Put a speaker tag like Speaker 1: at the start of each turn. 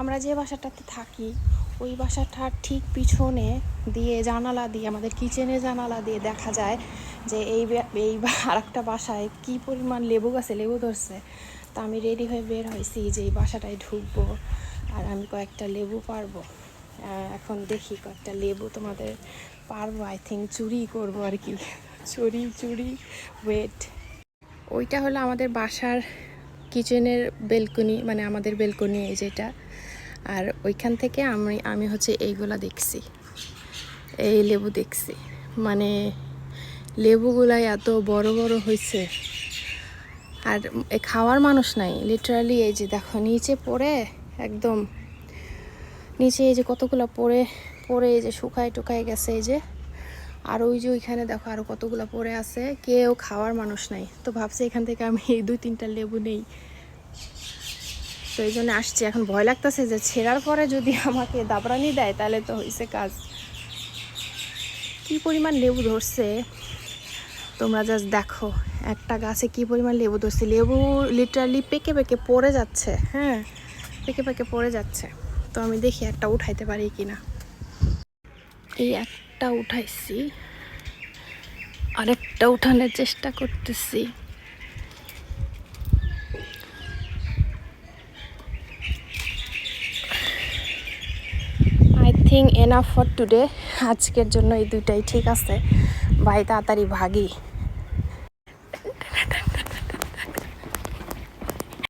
Speaker 1: আমরা যে বাসাটাতে থাকি, ওই বাসাটার ঠিক পিছনে দিয়ে জানালা দিয়ে, আমাদের কিচেনে জানালা দিয়ে দেখা যায় যে এই এই আর একটা বাসায় কী পরিমাণ লেবু গাছে লেবু ধরছে। তা আমি রেডি হয়ে বের হয়েছি যে এই বাসাটায় ঢুকবো আর আমি কয়েকটা লেবু পারব। এখন দেখি কয়েকটা লেবু তোমাদের পারব। আই থিঙ্ক চুরি করব আর কি। চুরি চুরি ওয়েট ওইটা হলো আমাদের বাসার কিচেনের বেলকনি মানে আমাদের বেলকনি এই যেটা। আর ওইখান থেকে আমি আমি হচ্ছে এইগুলা দেখছি। এই লেবু দেখছি। মানে লেবুগুলাই এত বড় বড় হয়েছে আর খাওয়ার মানুষ নাই। লিটারালি এই যে দেখো, নিচে পড়ে একদম, নিচে এই যে কতগুলো পড়ে পড়ে এই যে শুকায় টুকায় গেছে এই যে। আর ওই যে ওইখানে দেখো আরও কতগুলো পড়ে আছে। কেউ খাওয়ার মানুষ নাই। তো ভাবছি এখান থেকে আমি এই দুই তিনটা লেবু নেই। তো এই জন্য আসছি। এখন ভয় লাগতেছে যে ছেঁড়ার পরে যদি আমাকে দাবরানি দেয়, তাহলে তো হয়েছে কাজ। কি পরিমাণ লেবু ধরছে? তোমরা জাস্ট দেখো, একটা গাছে কি পরিমাণ লেবু ধরছে। লেবু লিটারালি পেকে পেকে পড়ে যাচ্ছে হ্যাঁ? পেকে পেকে পড়ে যাচ্ছে। তো আমি দেখি একটা উঠাইতে পারি কিনা। এই একটা উঠাইছি, আরেকটা উঠানোর চেষ্টা করতেছি। থিঙ্ক এনাফ ফর টুডে আজকের জন্য এই দুইটাই ঠিক আছে। ভাই তাড়াতাড়ি ভাগি।